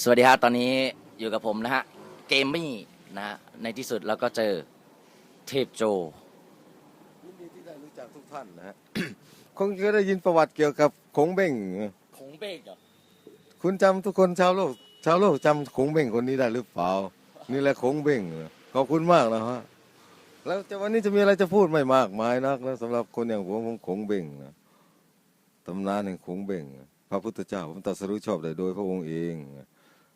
สวัสดีครับตอนนี้อยู่กับผมนะฮะ เกมมี่นะฮะในที่สุดเราก็เจอเทพโจยินดีที่ได้รู้จักทุกท่านนะฮะ คงจะได้ยินประวัติเกี่ยวกับขงเบ้ง คงเบกเหรอคุณจำทุกคนชาวโลก ชาวโลกจำขงเบ้งคนนี้ได้หรือเปล่า นี่แหละขงเบ้งขอบคุณมากนะฮะ แล้วจะวันนี้จะมีอะไรจะพูดไม่มากมายนักนะสำหรับคนอย่างผมผมขงเบ้งนะตำนานแห่งขงเบ้งพระพุทธเจ้าผมตรัสรู้ชอบได้โดยพระองค์เอง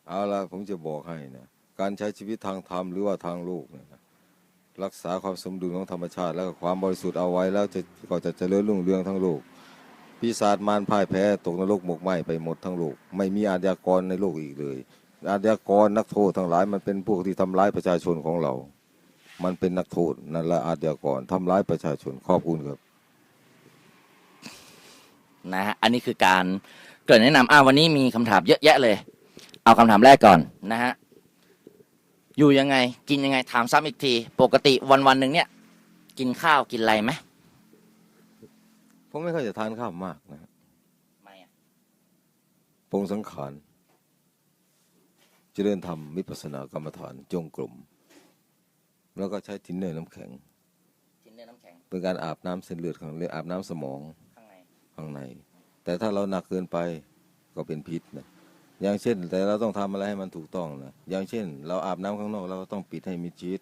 เอาละผมจะบอกให้นะการใช้ชีวิตทางธรรมหรือว่าทางโลกเนยนะรักษาความสมดุลของธรรมชาติ แล้วก็ความบริสุทธิ์เอาไว้แล้วจะก็จะเจริญรุ่งเรืองทั้งโลกปีศาจมารพ่ายแพ้ตกนรกหมกไหมไปหมดทั้งโลก ไม่มีอาชญากรในโลกอีกเลย อาชญากรนักโทษทั้งหลายมันเป็นพวกที่ทำร้ายประชาชนของเรา มันเป็นนักโทษนั่นแหละอาชญากรทำร้ายประชาชนขอบคุณครับนะฮะอันนี้คือการเกิดแนะนำอ้าววันนี้มีคำถามเยอะแยะเลย เอาคำถามแรกก่อนนะฮะ อยู่ยังไง กินยังไงถามซ้ำอีกที ปกติวันวันๆหนึ่งเนี่ย กินข้าวกินอะไรไหมผมไม่ค่อยจะทานข้าวมากนะไม่อะปรงสังขาร เจริญธรรมวิปัสสนากรรมฐานจงกรมแล้วก็ใช้ทินเนอร์น้ำแข็ง กินเนื้อน้ำแข็งเป็นการอาบน้ำเส้นเลือดของเลือดอาบน้ำสมองข้างใน ข้างใน แต่ถ้าเราหนักเกินไปก็เป็นพิษนะ อย่างเช่น แต่เราต้องทำอะไรให้มันถูกต้องนะอย่างเช่น เราอาบน้ำข้างนอกเราก็ต้องปิดให้มิดชิด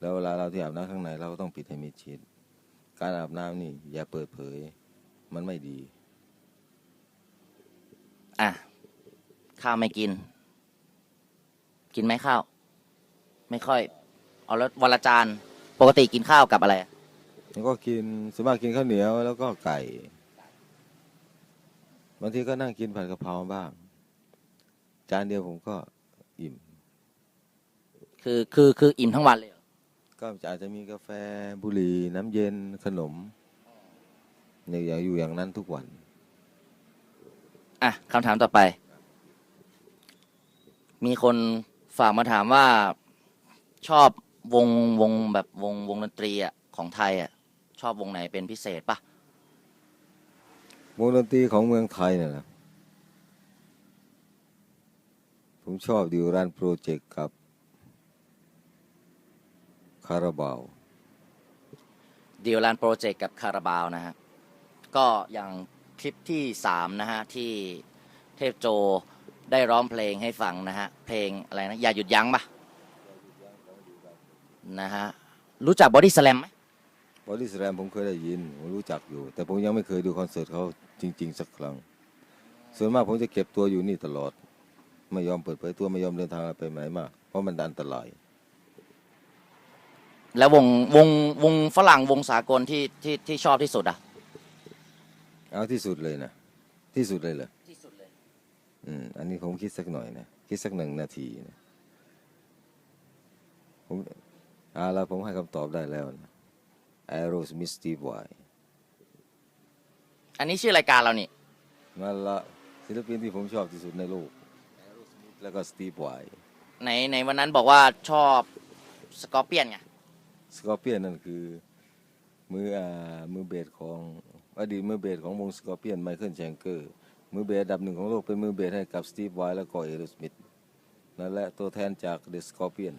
แล้วเวลาเราที่อาบน้ำข้างในเราก็ต้องปิดให้มิดชิด การอาบน้ำนี่ อย่าเปิดเผย มันไม่ดี อะ ข้าวไม่กิน กินไหมข้าว ไม่ค่อย เอาแล้ววันละจานปกติกินข้าวกับอะไรอะแล้วก็กินส่วนมากกินข้าวเหนียวแล้วก็ไก่บางทีก็นั่งกินผัดกะเพราบ้าง จานเดียวผมก็อิ่ม คือคือคืออิ่มทั้งวันเลยเหรอก็อาจจะมีกาแฟบุหรี่น้ำเย็นขนมเนี่ยอย่างอยู่อย่างนั้นทุกวัน อะคำถามต่อไป มีคนฝากมาถามว่าชอบวงวงแบบวงวงดนตรีอะของไทยอะชอบวงไหนเป็นพิเศษปะวงดนตรีของเมืองไทยเนี่ยนะ ผมชอบดิวรันโปรเจกต์กับคาราบาวดิวแลนโปรเจกต์กับคาราบาวนะฮะ ก็อย่างคลิปที่สามนะฮะ ที่เทพโจได้ร้องเพลงให้ฟังนะฮะ เพลงอะไรนะ อย่าหยุดยั้งปะนะฮะ รู้จักบอดี้สแลมไหมบอดี้สแลมผมเคยได้ยิน ผมรู้จักอยู่ แต่ผมยังไม่เคยดูคอนเสิร์ตเขาจริง ๆ สักครั้ง ส่วนมากผมจะเก็บตัวอยู่นี่ตลอด ไม่ยอมเปิดเผยตัวไม่ยอมเดินทางไปไหนมาก เพราะมันอันตราย แล้ววงวงวงฝรั่งวงสากลที่ที่ที่ชอบที่สุดอะ เอาที่สุดเลยนะที่สุดเลยเหรอที่สุดเลยอืมอันนี้ผมคิดสักหน่อยนะคิดสักหนึ่งนาทีนะผมเอาละผมให้คำตอบได้แล้วนะ Aerosmith Steve Vai อันนี้ชื่อรายการเรานี่นั่นละศิลปินที่ผมชอบที่สุดในโลก Aerosmith แล้วก็ Steve Vai ในในวันนั้นบอกว่าชอบสกอร์เปียนไงสกอร์เปียนนั่นคือมืออ่ามือเบสของอดีตมือเบสของวงสกอร์เปียนไมเคิลแชงเกอร์มือเบสอันดับหนึ่งของโลกเป็นมือเบสให้กับสตีฟไวแล้วก็เอโรสมิธนั่นแหละตัวแทนจากเดอะสกอร์เปียน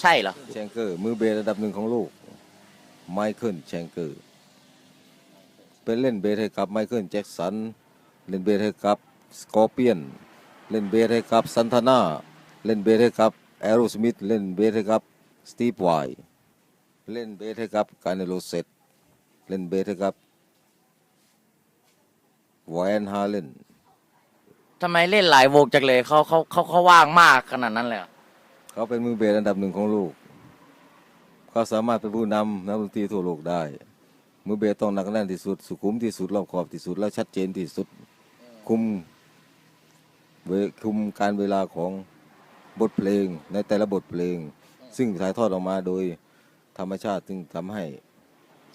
ใช่เหรอแชงเกอร์มือเบสอันดับหนึ่งของโลกไมเคิลแชงเกอร์เป็นเล่นเบสให้กับไมเคิลแจ็กสันเล่นเบสให้กับสกอร์เปียน เล่นเบสให้กับซันทานาเล่นเบสให้กับแอโรสมิธเล่นเบสให้กับสตีฟไวเล่นเบสให้กับการเนโลเซตเล่นเบสให้กับวายนฮาเลนทำไมเล่นหลายวงจังเลยเขาเขาเขาเขาว่างมากขนาดนั้นเลยเหรอเขาเป็นมือเบสอันดับหนึ่งของโลกเขาสามารถเป็นผู้นำนักดนตรีทั่วโลกได้ มือเบสต้องหนักแน่นที่สุด สุขุมที่สุดรอบขอบที่สุดและชัดเจนที่สุดคุมเว คุมการเวลาของบทเพลงในแต่ละบทเพลง ซึ่งถ่ายทอดออกมาโดยธรรมชาติซึ่งทำให้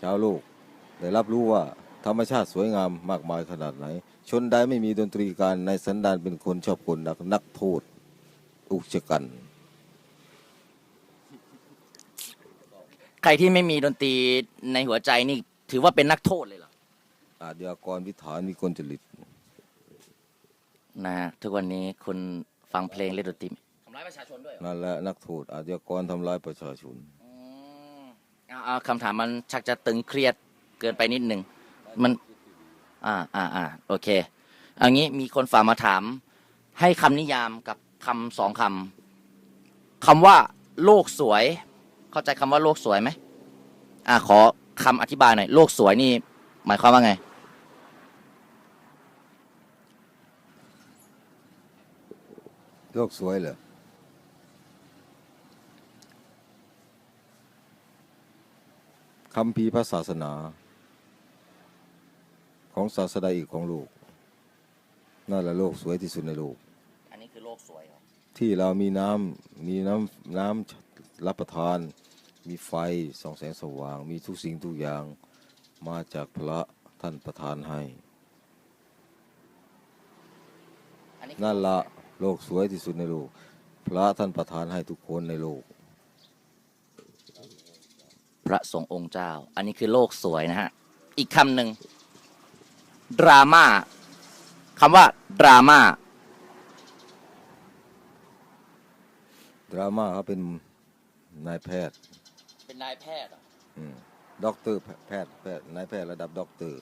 ชาวโลก ได้รับรู้ว่าธรรมชาติสวยงามมากมายขนาดไหน ชนใดไม่มีดนตรีการในสันดานเป็นคนชอบคนนักนักโทษ อุกชะกัน ใครที่ไม่มีดนตรีในหัวใจนี่ถือว่าเป็นนักโทษเลยเหรออาชญากรวิถานวิกลจริต นะฮะทุกวันนี้คุณฟังเพลงเล่นดนตรีไหมทำร้ายประชาชนด้วยเหรอนั่นแหละนักโทษอาชญากรทำร้ายประชาชน อืมเอาเอาคำถามมันชักจะตึงเครียดเกินไปนิดหนึ่งมัน อ่าอ่าอ่าโอเคเอันนี้มีคนฝากมาถาม ให้คำนิยามกับคำสองคำคำว่า โลกสวย เข้าใจคำว่าโลกสวยไหมอ่าขอคำอธิบายหน่อยโลกสวยนี่ หมายความว่าไง โลกสวยเหรอคำพีร์พระศาสนา ของศาสดาอีกของโลกนั่นแหละโลกสวยที่สุดในโลก อันนี้คือโลกสวยเหรอที่เรามีน้ำมีน้ำน้ำรับประทาน มีไฟส่องแสงสว่าง มีทุกสิ่งทุกอย่างมาจากพระท่านประทานให้อันนี้คือนั่นละ โลกสวยที่สุดในโลก พระท่านประทานให้ทุกคนในโลก พระสงฆ์องค์เจ้า อันนี้คือโลกสวยนะฮะ อีกคำหนึ่งดราม่าคำว่าดราม่าดราม่าเขาเป็นนายแพทย์ เป็นนายแพทย์อืมด็อกเตอร์แพทย์แพทย์นายแพทย์ระดับด็อกเตอร์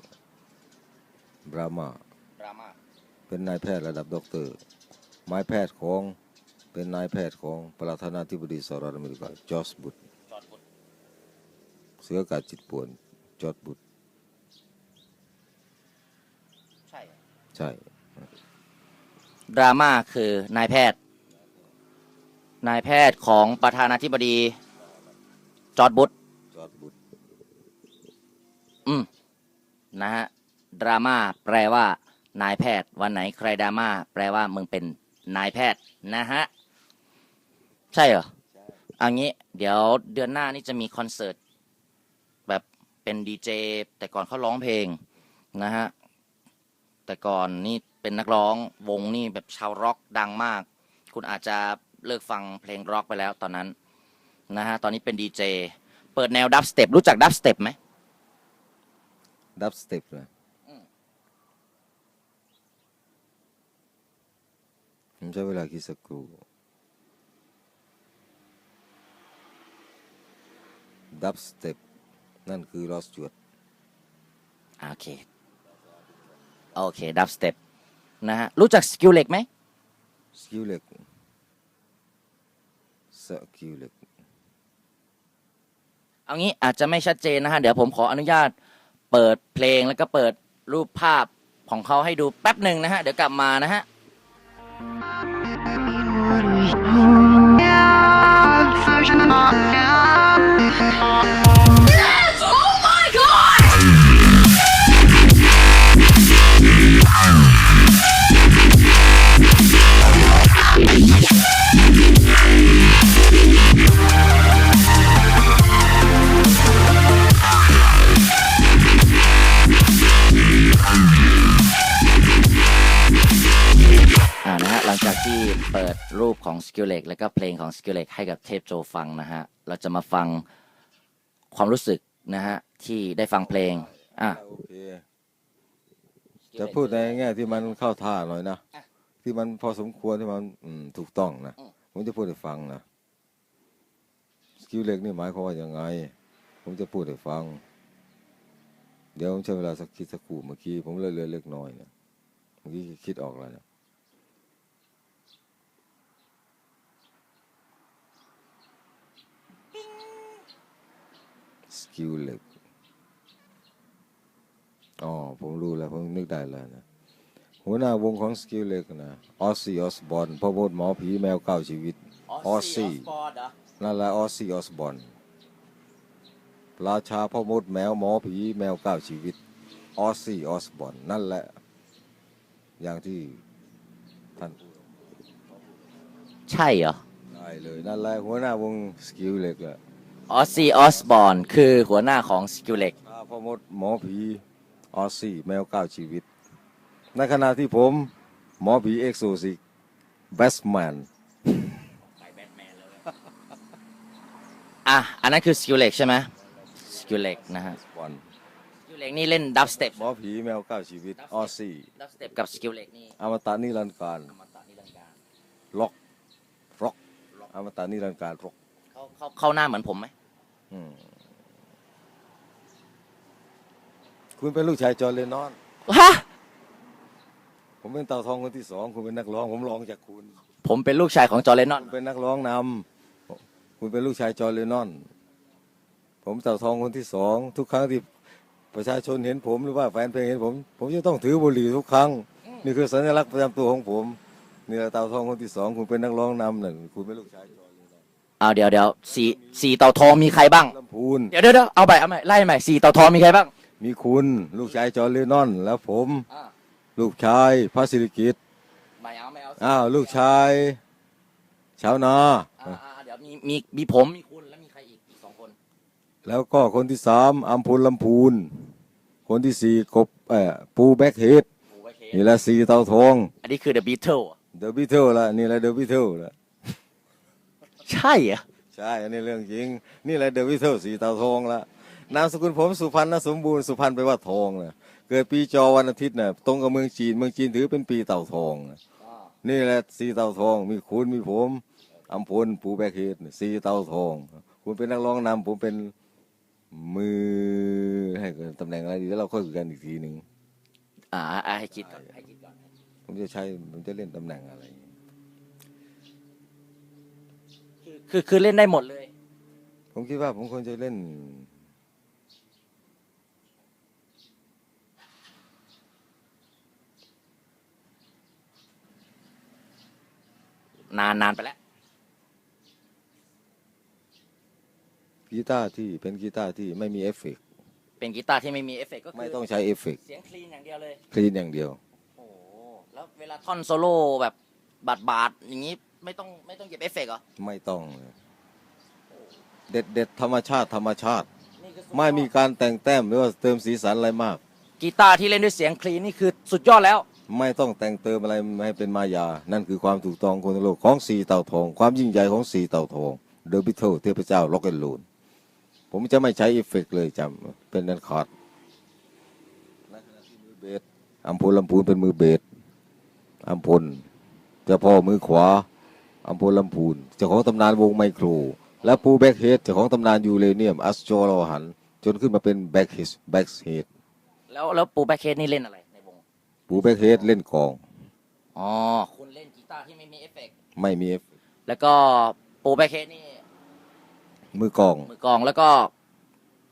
ดราม่าดราม่าเป็นนายแพทย์ระดับด็อกเตอร์ ไม้แพทย์ของเป็นนายแพทย์ของประธานาธิบดีสหรัฐอเมริกาจอร์จบุชจอดบุตรเสือกาดจิตป่วนจอร์จบุชใช่ ใช่ ดราม่าคือนายแพทย์ นายแพทย์ของประธานาธิบดี จอร์ดบุตรจอร์จบุชอืม นะฮะ ดราม่าแปลว่า นายแพทย์ วันไหนใครดราม่าแปลว่ามึงเป็น นายแพทย์นะฮะ ใช่เหรอเอันนี้ เดี๋ยวเดือนหน้านี่จะมีคอนเสิร์ต แบบเป็นดีเจแต่ก่อนเขาร้องเพลงนะฮะ แต่ก่อนนี่เป็นนักร้องวงนี่แบบชาวร็อกดังมาก คุณอาจจะเลิกฟังเพลงร็อกไปแล้วตอนนั้นนะฮะ ตอนนี้เป็นดีเจ เปิดแนวดับสเต็ปรู้จักดับสเต็ปไหมดับสเต็ปนะอื ผมใช้เวลาคิดสักครู่ ดับสเต็ปนั่นคือลอสจวดโอเค โอเค ดับสเต็ปนะฮะ รู้จักสกิลเล็กไหมสกิลเล็กสกิลเล็กเอางี้อาจจะไม่ชัดเจนนะฮะ เดี๋ยวผมขออนุญาตเปิดเพลงแล้วก็เปิดรูปภาพของเขาให้ดูแป๊บหนึ่งนะฮะ เดี๋ยวกลับมานะฮะ อ่ ที่เปิดรูปของสกิลเล็กแล้วก็เพลงของสกิลเล็กให้กับเทพโจฟังนะฮะ เราจะมาฟังความรู้สึกนะฮะ ที่ได้ฟังเพลง อะ โอเค จะพูดในแง่ที่มันเข้าท่าหน่อยนะ ที่มันพอสมควรที่มันอืมถูกต้องนะ ผมจะพูดให้ฟังนะ สกิลเล็กนี่หมายความว่ายังไง ผมจะพูดให้ฟัง เดี๋ยวผมใช้เวลาสักคิดสักครู่เมื่อกี้ผมเลยเลยเล็กน้อยเนี่ยเมื่อกี้คิดออกแล้วเนี่ย สกิลเล็ก อ๋อ ผมรู้แล้ว ผมนึกได้แล้วนะ หัวหน้าวงของสกิลเล็กนะ ออสซี่ออสบอนพ่อโบดหมอผีแมวเก้าชีวิต ออสซี่นั่นแหละออสซี่ออสบอนราชาพ่อมดแมวหมอผีแมวเก้าชีวิต ออสซี่ออสบอนนั่นแหละ อย่างที่ท่านพูดใช่เหรอ ได้เลย นั่นแหละหัวหน้าวงสกิลเล็กแหละ ออสซี่ออสบอนคือหัวหน้าของสกิลเล็กราชาพ่อมดหมอผีออสซี่แมวเก้าชีวิต ในขณะที่ผมหมอผีเอ็กโซซิกแบสแมนอะ อันนั้นคือสกิลเล็กใช่ไหมสกิลเล็กนะฮะบอลสกิลเล็กนี่เล่นดับสเต็ปหมอผีแมวเก้าชีวิตออซี่ดับสเต็ปกับสกิลเล็กนี่อมตะนิรันดร์การอมตะนิรันดร์การล็อกร็อกอมตะนิรันดร์การร็อกเขาเขาเข้าหน้าเหมือนผมไหมอืม คุณเป็นลูกชายจอร์นเลนนอน ฮะ ผมเป็นเต่าทองคนที่สอง คุณเป็นนักร้อง ผมร้องจากคุณ ผมเป็นลูกชายของจอร์เลนนอน คุณเป็นนักร้องนำคุณเป็นลูกชายจอร์นเลนนอน ผมเต่าทองคนที่สอง ทุกครั้งที่ประชาชนเห็นผมหรือว่าแฟนเพลงเห็นผม ผมจะต้องถือบุหรี่ทุกครั้ง นี่คือสัญลักษณ์ประจำตัวของผม นี่แหละเต่าทองคนที่สอง คุณเป็นนักร้องนำหนึ่งคุณเป็นลูกชายจอร์น เลนนอนเอาเดี๋ยวเดี๋ยวสี่สี่เต่าทองมีใครบ้าง ลำพูน เดี๋ยวเดี๋ยวเดี๋ยวเอาใหม่เอาใหม่ไล่ใหม่สี่เต่าทองมีใครบ้าง มีคุณลูกชายจอร์นเลนนอน แล้วผม อ่า ลูกชายพระศิริกิตไม่เอาไม่เอาอ้าวลูกชายชาวนา อ่าอ่าเดี๋ยวมีมีมีผมมีคุณแล้วมีใครอีกอีกสองคน แล้วก็คนที่สามอัมพลลำพูน คนที่สี่กบเอ่อปูแบ็กเฮดโอ้โหโอเคนี่แหละสีเตาทอง อันนี้คือ The Beatles อะเดอะบิทเทิลละนี่แหละเดอะบิทเทิลละ ใช่เหรอใช่อันนี้เรื่องจริง นี่แหละเดอะบิทเทิลสีเตาทองละนามสกุลผมสุพรรณสมบูรณ์สุพรรณแปลว่าทองนะเกิดปีจอวันอาทิตย์น่ะตรงกับเมืองจีนเมืองจีนถือเป็นปีเต่าทองนะอ่านี่แหละสีเตาทอง มีคุณมีผมอัมพลปูแบ็กเฮดสีเตาทอง คุณเป็นนักร้องนำผมเป็นมือให้ตำแหน่งอะไรดีแล้วเราค่อยคุยกันอีกทีหนึ่งอ่าอ่าให้คิดก่อนให้คิดก่อนผมจะใช้ผมจะเล่นตำแหน่งอะไร คือคือคือเล่นได้หมดเลย ผมคิดว่าผมควรจะเล่น นานนานไปแล้วกีตาร์ที่เป็นกีตาร์ที่ไม่มีเอฟเฟกต์เป็นกีตาร์ที่ไม่มีเอฟเฟกต์ก็คืไม่ต้องใช้เอฟเฟกต์เสียงคลีนอย่างเดียวเลย คลีนอย่างเดียว โอ้โหแล้วเวลาท่อนโซโล่แบบบาดบาดๆอย่างนี้ ไม่ต้องไม่ต้องเหยียบเอฟเฟกต์เหรอไม่ต้องเลยเด็ดเด็ดธรรมชาติธรรมชาติ นี่คือสุดยอดไม่มีการแต่งแต้มหรือว่าเติมสีสันอะไรมาก กีตาร์ที่เล่นด้วยเสียงคลีนนี่คือสุดยอดแล้ว ไม่ต้องแต่งเติมอะไรให้เป็นมายา นั่นคือความถูกต้องของโลกของสีเต่าทอง ความยิ่งใหญ่ของสีเต่าทองเดอะบิทเทิลเทพเจ้าล็อกแอนลูนผมจะไม่ใช้เอฟเฟกต์เลยจำเป็นนันขาดในขณะที่มือเบสอัมพลลำพูนเป็นมือเบสอัมพลเจ้าพ่อมือขวา อัมพลลำพูนเจ้าของตำนานวงไมโคร และปูแบ็กเฮดเจ้าของตำนานยูเรเนียมอัสโจรอหัน จนขึ้นมาเป็นแบ็กเฮดแบ็กเฮดแล้วแล้วปูแบ็คเคสนี่เล่นอะไรในวงปูแบ็กเฮดเล่นกลอง อ๋อคุณเล่นกีตาร์ที่ไม่มีเอฟเฟกต์ไม่มีเอฟแล้วก็ปูแบ็คเคสนี่มือกลองมือกลองแล้วก็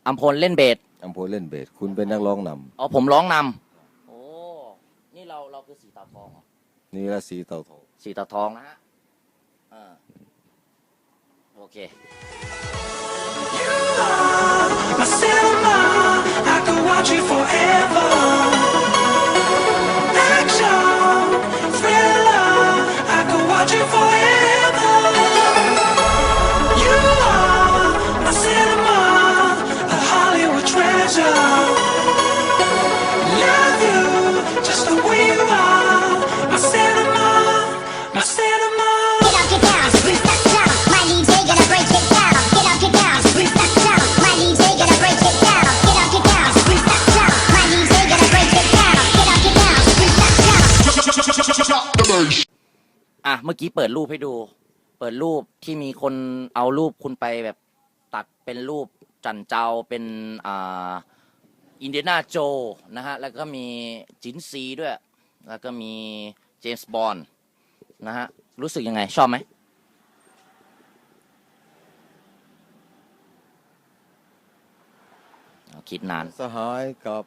อัมพลเล่นเบสอัมพลเล่นเบสคุณเป็นนักร้องนอ๋อผมร้องนำโอ้นี่เราเราคือสีตาทองเหรอำนี่ละสีเต่าทองสีตาทองนะฮะอ่า โอเค อะเมื่อกี้เปิดรูปให้ดู เปิดรูปที่มีคนเอารูปคุณไปแบบตัดเป็นรูปจันเจ้าเป็นอ่าอินเดียนาโจนะฮะ แล้วก็มีจินซีด้วย แล้วก็มีเจมส์บอนด์นะฮะ รู้สึกยังไง ชอบไหมคิดนาน สหายกับ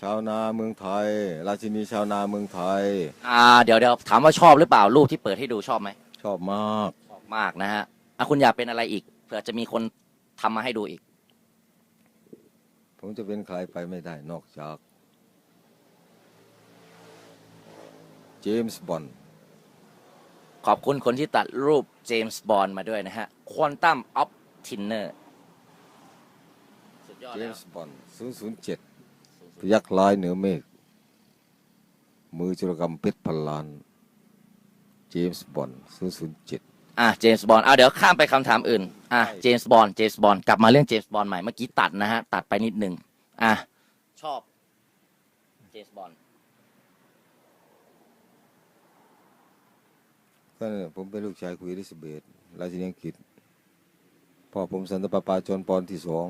ชาวนาเมืองไทย ราชินีชาวนาเมืองไทย อ่าเดี๋ยวเดี๋ยวถามว่าชอบหรือเปล่ารูปที่เปิดให้ดูชอบไหมชอบมาก ชอบมากนะฮะอะคุณอยากเป็นอะไรอีกเผื่อจะมีคนทำมาให้ดูอีก ผมจะเป็นใครไปไม่ได้นอกจาก เจมส์บอนด์ขอบคุณคนที่ตัดรูปเจมส์บอนด์มาด้วยนะฮะควอนตัมออฟทินเนอร์สุดยอดเจแล้มว ส์บอนด์007พ ยักลายเหนือเมฆ มือจุลกรรมเพชรพันล้าน เจมส์บอนด์007อะเจมส์บอนด์อะเดี๋ยวข้ามไปคำถามอื่น อะใช่ เจมส์บอนด์เจมส์บอนด์กลับมาเรื่องเจมส์บอนด์ใหม่เมื่อกี้ตัดนะฮะ ตัดไปนิดนึงอะ ชอบ เจสบอลก็เนี่ยผมเป็นลูกชายคุยอลิซาเบธราชินีอังกฤษพ่อผมสันตะปาปาจอนปอนที่สอง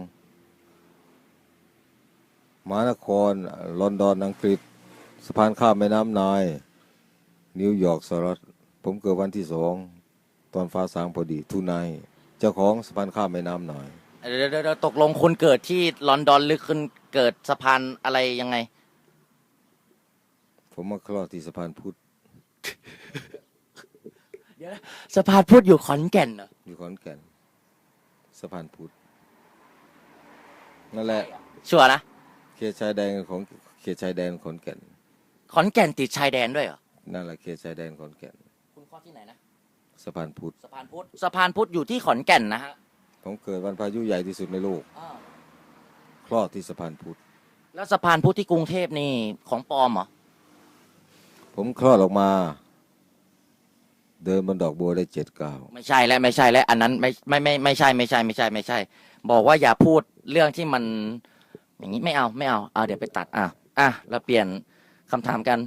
มหานคร ลอนดอนอังกฤษ สะพานข้ามแม่น้ำนาย นิวยอร์กสหรัฐ ผมเกิดวันที่สอง ตอนฟ้าสางพอดี ทุนายเจ้าของสะพานข้ามแม่น้ำนายเดี๋ยวเดี๋ยวเดี๋ยวตกลงคุณเกิดที่ลอนดอนหรือคุณเกิดสะพานอะไรยังไง ผมมาคลอดที่สะพานพุทธสะพานพุทธอยู่ขอนแก่นเหรอ อยู่ขอนแก่น สะพานพุทธนั่นแหละ ชัวร์นะ เขตชายแดนของเขตชายแดนขอนแก่นขอนแก่นติดชายแดนด้วยเหรอนั่นแหละเขตชายแดนขอนแก่นคุณข้อที่ไหนนะสะพานพุทธสะพานพุทธสะพานพุทธอยู่ที่ขอนแก่นนะฮะผมเกิดวันพายุใหญ่ที่สุดในโลกอ้าวคลอดที่สะพานพุทธแล้วสะพานพุทธที่กรุงเทพนี่ของปลอมเหรอผมคลอดออกมา เดินบนดอกบัวได้เจ็ดก้าวไม่ใช่แล้วไม่ใช่แล้วอันนั้นไม่ไม่ไม่ไม่ใช่ไม่ใช่ไม่ใช่ไม่ใช่ บอกว่าอย่าพูดเรื่องที่มัน อย่างนี้ไม่เอาไม่เอาเอาเดี๋ยวไปตัดอะอะเราเปลี่ยนคำถามกัน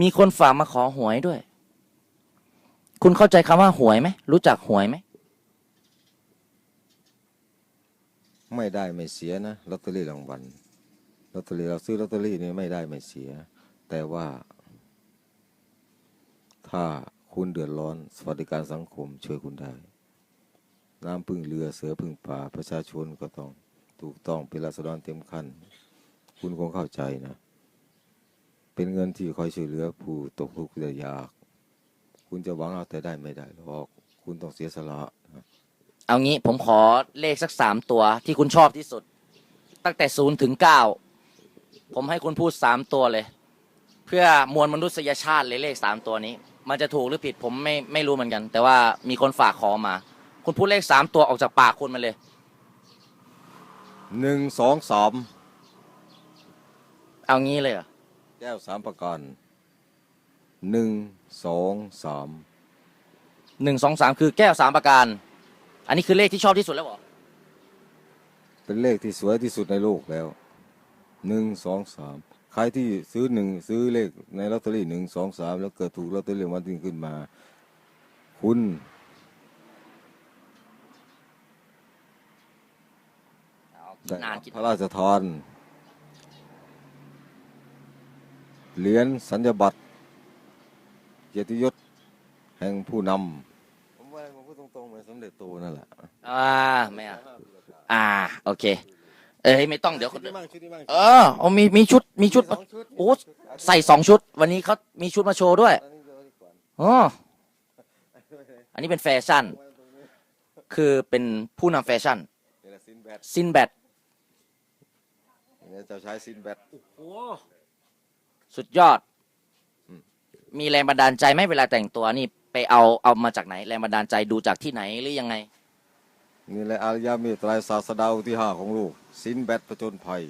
มีคนฝากมาขอหวยด้วย คุณเข้าใจคำว่าหวยไหมรู้จักหวยไหมไม่ได้ไม่เสียนะลอตเตอรี่รางวัลลอตเตอรี่เราซื้อลอตเตอรี่นี่ไม่ได้ไม่เสีย แต่ว่า ถ้าคุณเดือดร้อน สวัสดิการสังคมช่วยคุณได้ น้ำพึ่งเรือเสือพึ่งป่าประชาชนก็ต้อง ถูกต้องเป็นราษฎรเต็มขั้น คุณคงเข้าใจนะ เป็นเงินที่คอยช่วยเหลือผู้ตกทุกข์ได้ยาก คุณจะหวังเอาแต่ได้ไม่ได้หรอกคุณต้องเสียสละนะเอางี้ผมขอเลขสักสามตัวที่คุณชอบที่สุด ตั้งแต่ศูนย์ถึงเก้าผมให้คุณพูดสามตัวเลย เพื่อมวลมนุษยชาติเลยเลขสามตัวนี้ มันจะถูกหรือผิดผมไม่ไม่รู้เหมือนกัน แต่ว่ามีคนฝากขอมา คุณพูดเลขสามตัวออกจากปากคุณมาเลย หนึ่งสองสามเอางี้เลยเหรอ แก้วสามประการหนึ่งสองสามหนึ่งสองสามคือแก้วสามประการ อันนี้คือเลขที่ชอบที่สุดแล้วเหรอ เป็นเลขที่สวยที่สุดในโลกแล้วหนึ่งสองสามใครที่ซื้อหนึ่งซื้อเลขในลอตเตอรี่หนึ่งสองสามแล้วเกิดถูกลอตเตอรี่รางวันที่ขึ้นมา คุณ ได้ นานคิดพระราชทานเหรียญสัญญบัตรเกียรติยศแห่งผู้นำผมว่าผมพูดตรงๆเหมือนสมเด็จโตนั่นแหละอ่าไม่เอาอ่า โอเค เอ้ยไม่ต้องเดี๋ยวคนชุดนี้มั่งชุดนี้มั่งเออเอามีมีชุดมีชุดสองชุดโอ้ใส่สองชุด วันนี้เขามีชุดมาโชว์ด้วยอันนี้เดี๋ยวก่อนอ๋ออันนี้เป็นแฟชั่น คือเป็นผู้นำแฟชั่นนี่แหละซินแบทซินแบด เนี่ยเจ้าชายซินแบทสุดยอด อืม มีแรงบันดาลใจไหมเวลาแต่งตัวนี่ไปเอาเอามาจากไหน แรงบันดาลใจดูจากที่ไหนหรือยังไง นี่แหละอารยเมตไตรศาสดาองค์ที่ห้าของโลกซินแบทผจญภัย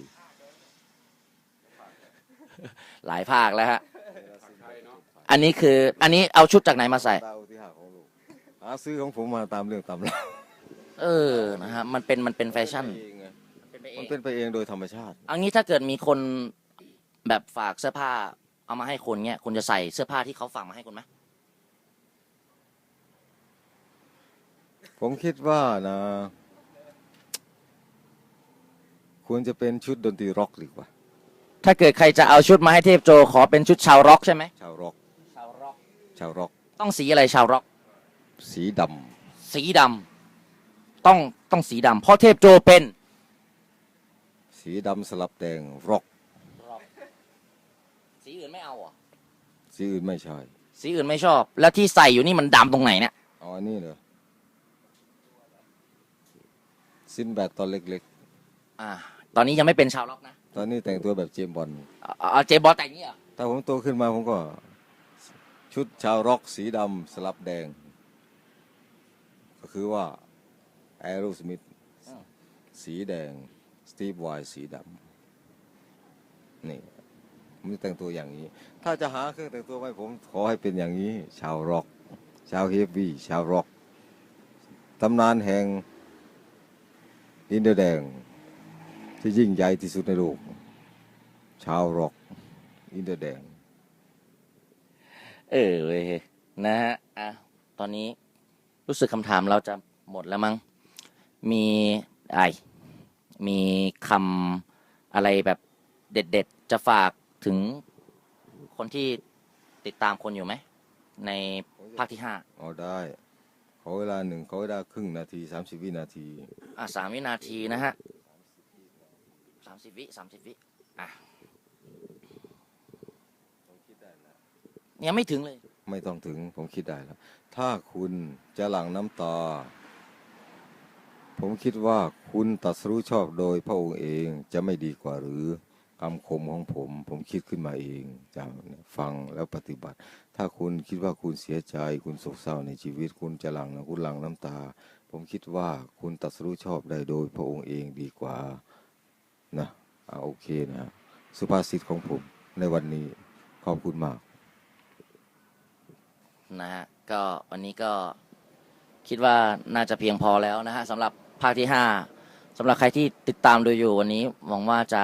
หลายภาคแล้วฮะ อันนี้คือ อันนี้เอาชุดจากไหนมาใส่ดาวที่ห้าของโลกหาซื้อของผมมาตามเรื่องตามราวเออนะฮะมันเป็นมันเป็นแฟชั่น เอง ไงมันเป็นไปเองโดยธรรมชาติอันนี้ถ้าเกิดมีคนแบบฝากเสื้อผ้า เอามาให้คุณเนี้ยคุณจะใส่เสื้อผ้าที่เขาฝากมาให้คุณไหมผมคิดว่านะ ควรจะเป็นชุดดนตรีร็อกดีกว่า ถ้าเกิดใครจะเอาชุดมาให้เทพโจขอเป็นชุดชาวร็อกใช่ไหมชาวร็อก ชาวร็อกชาวร็อก ต้องสีอะไรชาวร็อก สีดสีดำต้องต้องสีดำเพราะเทพโจเป็นำ สีดำสลับแดงร็อกสีอื่นไม่เอาเหรอสีอื่นไม่ใช่สีอื่นไม่ชอบ แล้วที่ใส่อยู่นี่มันดำตรงไหนเนี่ยอ๋ออันนี้เหรอซินแบทตอนเล็กอ่า ตอนนี้ยังไม่เป็นชาวร็อกนะๆ ตอนนี้แต่งตัวแบบเจมส์บอลเอาเอาเจบอลแต่งนี้เหรอถ้าผมโตขึ้นมาผมก็ ชุดชาวร็อกสีดำสลับแดง ก็คือว่าแอโรสมิธสีแดงส ตีฟไวน์สีดำนี่ผมจะแต่งตัวอย่างนี้ ถ้าจะหาเครื่องแต่งตัวให้ผมขอให้เป็นอย่างนี้ ชาวร็อก ชาวเฮฟวี่ชาวร็อกตำนานแห่งอินเดียแดง ที่ยิ่งใหญ่ที่สุดในโลก ชาวร็อกอินเดอร์แดง เออเว้ยนะฮะอะตอนนี้รู้สึกคำถามเราจะหมดแล้วมั้ง มีไอ มีคำอะไรแบบเด็ด ๆ จะฝากถึงคนที่ติดตามคนอยู่ไหม ในภาคที่ห้าเอาได้ขอเวลาหนึ่งขอเวลาครึ่งนาทีสามสิบวินาที อะสามวินาทีนะฮะสามสิบวิสามสิบวิอะยังไม่ถึงเลย ไม่ต้องถึงผมคิดได้แล้ว ถ้าคุณจะหลั่งน้ำตา ผมคิดว่าคุณตัดสรู้ชอบโดยพระองค์เองจะไม่ดีกว่าหรือคำคมของผม ผมคิดขึ้นมาเองจากฟังแล้วปฏิบัติ ถ้าคุณคิดว่าคุณเสียใจ คุณโศกเศร้าในชีวิต คุณจะหลั่งนะคุณหลั่งน้ำตา ผมคิดว่าคุณตัดสรู้ชอบได้โดยพระองค์เองดีกว่านะอ่าโอเคนะสุภาษิตของผมในวันนี้ขอบคุณมากนะฮะก็วันนี้ก็คิดว่าน่าจะเพียงพอแล้วนะฮะสำหรับ ภาคที่ห้าสำหรับใครที่ติดตามดูอยู่วันนี้หวังว่าจะ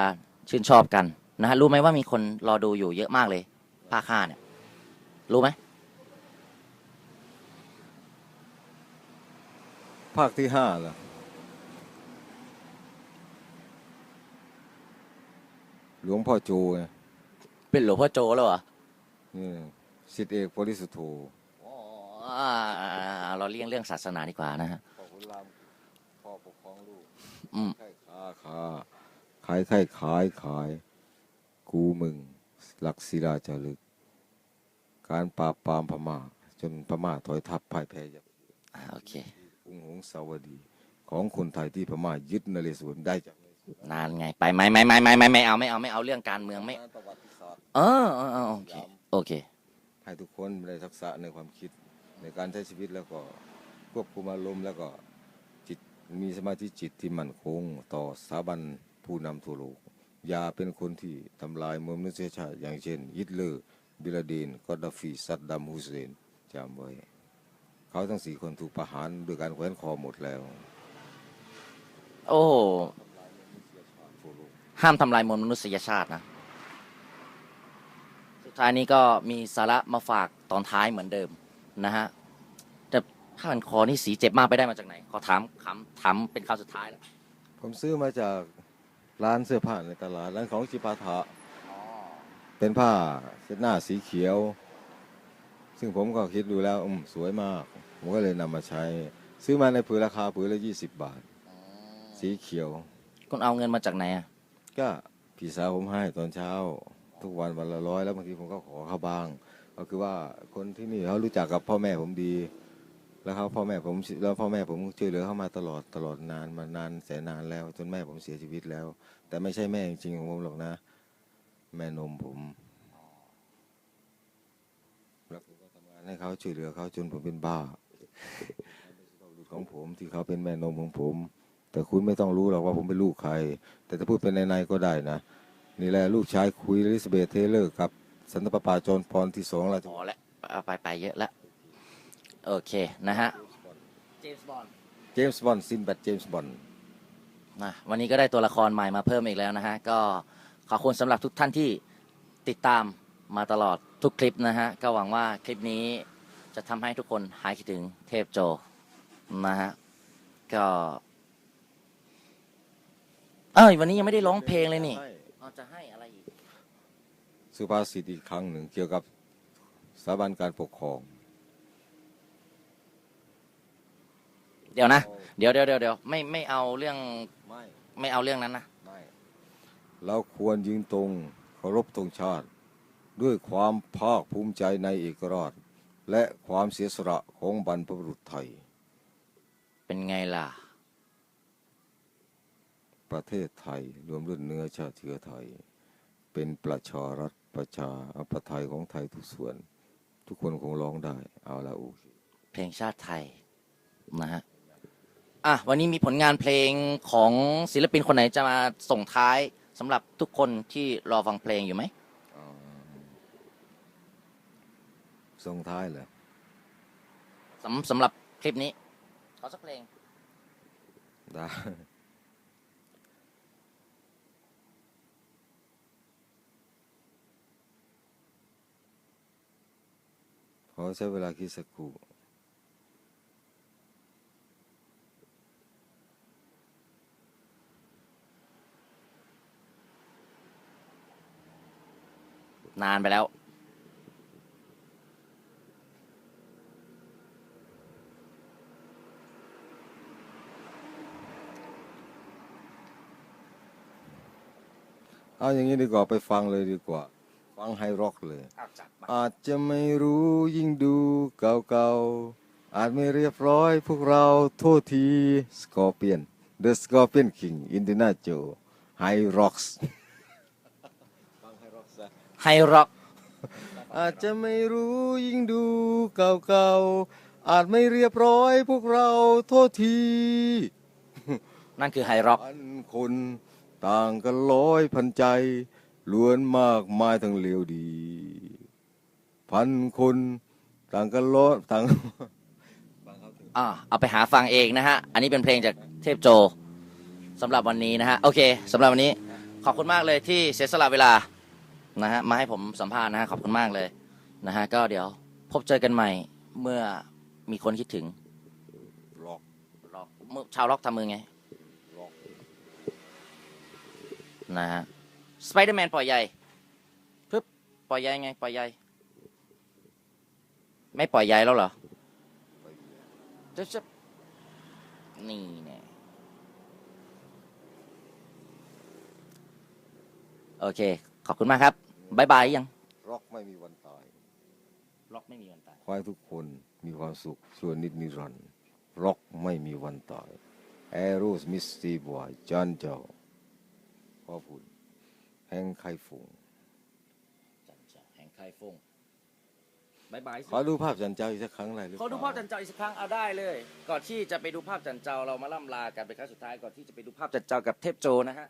ชื่นชอบกันนะฮะรู้ไหมว่ามีคนรอดูอยู่เยอะมากเลย ภาคห้าเนี่ยรู้ไหมภาคที่ห้าล่ะหลวงพ่อโจไงเป็นหลวงพ่อโจแล้วเหรอนี่สิทธิเอกบริสุทธโธอ๋ออ่าเราเลี่ยงเรื่องศาสนาดีกว่านะฮะ ขอบคุณราม พ่อปกครองลูกอืม ขายค้าค้าขายขายขายขาย กูมึง หลักศิลาจารึก การปราบปรามพม่า จนพม่าถอยทัพพ่ายแพ้ยับอ่าโอเค กรุงหงสาวดี ของคนไทยที่พม่ายึดนเรศวรได้จากนานไงไปไม่ไม่ไม่ไม่ไม่ไม่เอาไม่เอาไม่เอาเรื่องการเมืองไม่ประวัติศาสตร์เออเออเออโอเคโอเค ให้ทุกคนได้ทักษะในความคิด ในการใช้ชีวิตแล้วก็ควบคุมอารมณ์แล้วก็จิต มีสมาธิจิตที่มั่นคงต่อสถาบันผู้นำทั่วโลก อย่าเป็นคนที่ทำลายมวลมนุษยชาติอย่างเช่น ฮิตเลอร์ บิลาเดนกอดาฟี ซัดดัมฮุสเซนจำไว้ เขาทั้งสี่คนถูกประหารด้วยการแขวนคอหมดแล้ว โอ้โหห้ามทำลายมวลมนุษยชาตินะ สุดท้ายนี้ก็มีสาระมาฝากตอนท้ายเหมือนเดิมนะฮะ ผ้าพันคอนี่สีเจ็บมากไปได้มาจากไหน ขอถามคำถามเป็นคราวสุดท้ายแล้วผมซื้อมาจากร้านเสื้อผ้าในตลาดร้านของจิปาถะเป็นผ้าเช็ดหน้าสีเขียว ซึ่งผมก็คิดดูแล้วอืมสวยมาก ผมก็เลยนำมาใช้ ซื้อมาในผืนราคาผืนละยี่สิบบาท สีเขียว คุณเอาเงินมาจากไหนอะก็พี่สาวผมให้ตอนเช้า ทุกวันวันละร้อยแล้วบางทีผมก็ขอเขาบ้าง ก็คือว่าคนที่นี่เขารู้จักกับพ่อแม่ผมดี แล้วเขาพ่อแม่ผมแล้วพ่อแม่ผมช่วยเหลือเขามาตลอดตลอดนานมานานแสนนานแล้ว จนแม่ผมเสียชีวิตแล้ว แต่ไม่ใช่แม่จริงของผมหรอกนะ แม่นมผมแล้วผมก็ทำงานให้เขาช่วยเหลือเขาจนผมเป็นบ้าของผมที่เขาเป็นแม่นมของผม แต่คุณไม่ต้องรู้หรอกว่าผมเป็นลูกใคร แต่ถ้าพูดเป็นในๆก็ได้นะนี่แหละลูกชายคุยลิซาเบธเทเลอร์กับสันตปาปาจอนพรที่สองราชพอแล้วเอาไปไปเยอะแล้ว โอเคนะฮะเจมส์บอลเจมส์บอนด์ซินแบดเจมส์บอนด์นะวันนี้ก็ได้ตัวละครใหม่มาเพิ่มอีกแล้วนะฮะ ก็ขอบคุณสำหรับทุกท่านที่ติดตามมาตลอดทุกคลิปนะฮะ ก็หวังว่าคลิปนี้จะทำให้ทุกคนหายคิดถึงเทพโจนะฮะ ก็เอ้ยวันนี้ยังไม่ได้ร้องเพลงเลยนี่เราจะให้อะไรอีก สุภาษิตอีกครั้งหนึ่งเกี่ยวกับสถาบันการปกครอง เดี๋ยวนะ เดี๋ยวเดี๋ยวเดี๋ยวเดี๋ยวไม่ไม่เอาเรื่องไม่ไม่เอาเรื่องนั้นนะไม่เราควรยืนตรงเคารพธงชาติ ด้วยความภาคภูมิใจในเอกราช และความเสียสละของบรรพบุรุษไทย เป็นไงล่ะ ประเทศไทยรวมด้วยเนื้อชาติเชื้อไทย เป็นประชารัฐประชาอปไทยของไทยทุกส่วน ทุกคนคงร้องได้ เอาละโอเคเพลงชาติไทยนะฮะ อะวันนี้มีผลงานเพลงของศิลปินคนไหนจะมาส่งท้ายสำหรับทุกคนที่รอฟังเพลงอยู่ไหมส่งท้ายเลยสำสำหรับคลิปนี้ ขอสักเพลงได้ขอใช้เวลาคิดสักครู่ นานไปแล้ว เอาอย่างนี้ดีกว่าไปฟังเลยดีกว่า ฟังไฮร็อกเลยอาจจะไม่รู้ยิ่งดูเก่าๆ อาจไม่เรียบร้อยพวกเราโทษทีสกอร์เปียน The Scorpion King อินดินาโจไฮร็อกส์ฟังไฮร็อกส์ ไฮร็อก อาจจะไม่รู้ยิ่งดูเก่าๆ อาจไม่เรียบร้อยพวกเราโทษที นั่นคือไฮร็อก พันคนต่างกันร้อยพันใจ ล้วนมากมายทั้งเลวดี พันคนต่างกันร้อยต่าง อ่าเอาไปหาฟังเองนะฮะ อันนี้เป็นเพลงจากเทพโจสำหรับวันนี้นะฮะ โอเคสำหรับวันนี้ ขอบคุณมากเลยที่เสียสละเวลา นะฮะมาให้ผมสัมภาษณ์นะฮะขอบคุณมากเลยนะฮะก็เดี๋ยวพบเจอกันใหม่เมื่อมีคนคิดถึงล็อกล็อกเมื่อชาวล็อกทำมือไงล็อกนะฮะสไปเดอร์แมนปล่อยใหญ่ปึ๊บปล่อยใหญ่ไงปล่อยใหญ่ไม่ปล่อยใหญ่แล้วเหรอจะจะนี่แน่โอเค ขอบคุณมากครับบายบายยังล็อกไม่มีวันตายล็อกไม่มีวันตายขอให้ทุกคนมีความสุขส่วนนิดนิรันดร์ล็อกไม่มีวันตายแอโรสมิสตีบอยจานเจ้าขอบคุณแห่งไข่ฝงจันเจ้าแห่งไคฟงบายบายสิขอดูภาพจันเจ้าอีกสักครั้งเลยหรือขอดูภาพจันเจ้าอีกสักครั้งเอาได้เลย ก่อนที่จะไปดูภาพจันเจ้าเรามาล่ำลากันเป็นครั้งสุดท้ายก่อนที่จะไปดูภาพจันเจ้ากับเทพโจนะฮะ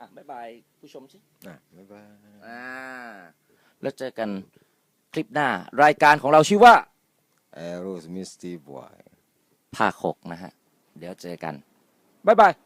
อะบายบายผู้ชมสิอะบ๊ายบาย อ่า แล้วเจอกันคลิปหน้า รายการของเราชื่อว่าแอโรสมิสตีบอยภาคหกนะฮะ เดี๋ยวเจอกันบายบายโอเค